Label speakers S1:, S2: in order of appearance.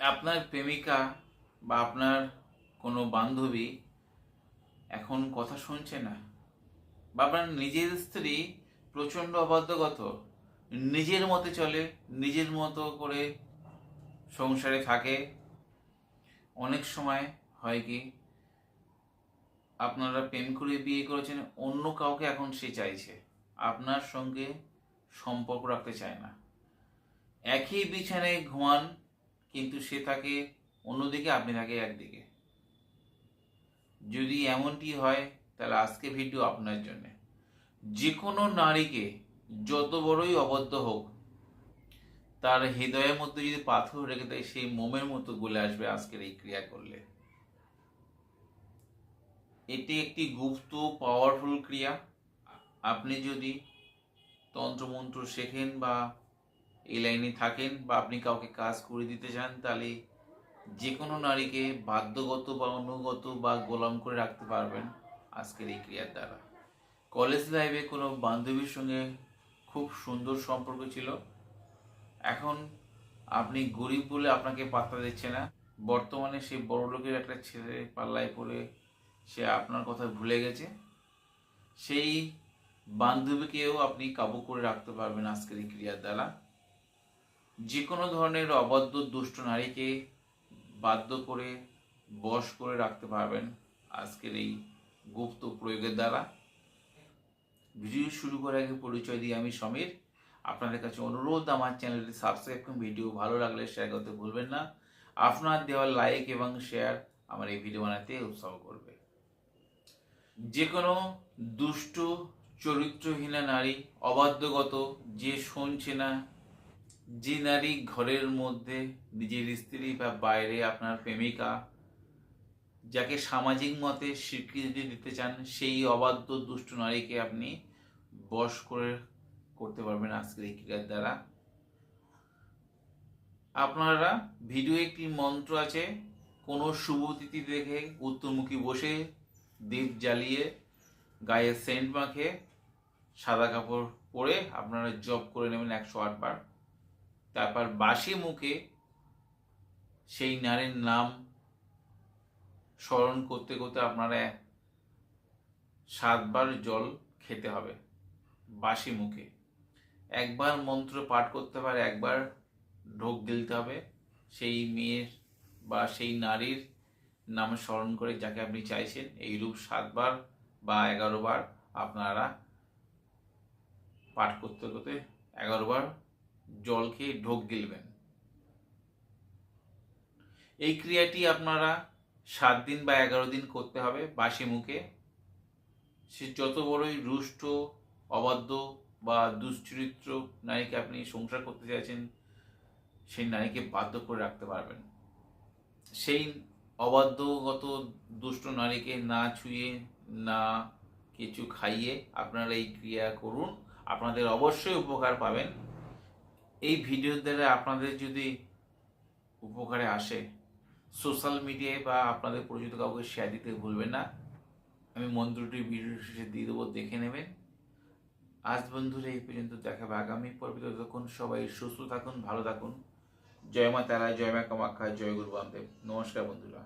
S1: আপনার প্রেমিকা বা আপনার কোনো বান্ধবী এখন কথা শুনছে না বা আপনার নিজের স্ত্রী প্রচণ্ড অবাধ্যগত, নিজের মতে চলে, নিজের মতো করে সংসারে থাকে, অনেক সময় হয় কি আপনারা প্রেম করে বিয়ে করেছেন, অন্য কাউকে এখন সে চাইছে, আপনার সঙ্গে সম্পর্ক রাখতে চায় না। একই বিছানায় ঘুমান কিন্তু সে থাকে অন্যদিকে আপনি থাকে একদিকে। যদি এমনটি হয়, তাহলে আজকে ভিডিও আপনার জন্য। যে কোনো নারীকে যত বড়ই অবদ্ধ হোক, তার হৃদয়ের মধ্যে যদি পাথর রেখে দেয়, সেই মোমের মতো গলে আসবে আজকের এই ক্রিয়া করলে। এটি একটি গুপ্ত পাওয়ারফুল ক্রিয়া। আপনি যদি তন্ত্রমন্ত্র শেখেন বা এই লাইনে থাকেন বা আপনি কাউকে কাজ করে দিতে চান, তাহলে যে কোনো নারীকে বাধ্যগত বা অনুগত বা গোলাম করে রাখতে পারবেন আজকের এই ক্রিয়ার দ্বারা। কলেজ লাইফে কোনো বান্ধবীর সঙ্গে খুব সুন্দর সম্পর্ক ছিল। এখন আপনি গরিব বলে আপনাকে পাত্তা দিচ্ছে না। বর্তমানে সে বড় লোকের একটা ছেলে পাল্লায় পড়ে সে আপনার কথা ভুলে গেছে। সেই বান্ধবীকেও আপনি কাবু করে রাখতে পারবেন আজকের এই ক্রিয়ার দ্বারা। যে কোনো ধরনের অবাধ্য দুষ্ট নারীকে বাধ্য করে বশ করে রাখতে পারবেন আজকের এই গুপ্ত প্রয়োগের দ্বারা। ভিডিও শুরু করার আগে পরিচয় দিই আমি সমীর। আপনাদের কাছে অনুরোধ, আমার চ্যানেলটি সাবস্ক্রাইব করুন। ভিডিও ভালো লাগলে শেয়ার করতে ভুলবেন না। আপনার দেওয়া লাইক এবং শেয়ার আমার এই ভিডিও বানাতে উৎসাহ করবে। যে কোনো দুষ্ট, চরিত্রহীনা নারী, অবাধ্যগত, যে শুনছে না যে নারী ঘরের মধ্যে নিজের স্ত্রী বা বাইরে আপনার প্রেমিকা যাকে সামাজিক মতে স্বীকৃতি দিতে চান, সেই অবাধ্য দুষ্ট নারীকে আপনি বশ করে করতে পারবেন আজকের এই ক্রিয়ার দ্বারা। আপনারা ভিডিও একটি মন্ত্র আছে, কোনো শুভ তিথি দেখে উত্তরমুখী বসে দীপ জ্বালিয়ে গায়ে সেন্ট মাখে সাদা কাপড় পরে আপনারা জব করে নেবেন একশো আটবার। তারপর বাসি মুখে সেই নারীর নাম স্মরণ করতে করতে আপনারা সাতবার জল খেতে হবে বাসি মুখে। একবার মন্ত্র পাঠ করতে পারে একবার ঢোক গিলতে হবে। সেই মেয়ের বা সেই নারীর নাম স্মরণ করে যাকে আপনি চাইছেন, এইরূপ সাতবার বা এগারো বার আপনারা পাঠ করতে করতে এগারো বার জল খেয়ে ঢোক গিলবেন। এই ক্রিয়াটি আপনারা সাত দিন বা এগারো দিন করতে হবে বাসি মুখে। সে যত বড়ই রুষ্ট, অবাধ্য বা দুশ্চরিত্র নারীকে আপনি সংসার করতে চাইছেন, সেই নারীকে বাধ্য করে রাখতে পারবেন। সেই অবাধ্যগত দুষ্ট নারীকে না ছুঁয়ে, না কিছু খাইয়ে আপনারা এই ক্রিয়া করুন। আপনাদের অবশ্যই উপকার পাবেন। এই ভিডিও দ্বারা আপনাদের যদি উপকারে আসে সোশ্যাল মিডিয়ায় বা আপনাদের পরিচিত কাউকে শেয়ার দিতে ভুলবেন না। আমি মন্ত্রটি ভিডিও শেষে দিয়ে দেবো, দেখে নেবেন। আজ বন্ধুরা এই পর্যন্ত দেখাবে আগামী পর্বে। ততক্ষণ সবাই সুস্থ থাকুন, ভালো থাকুন। জয় মা তারা, জয় মা কামাখ্যা, জয় গুরু নমস্কার বন্ধুরা।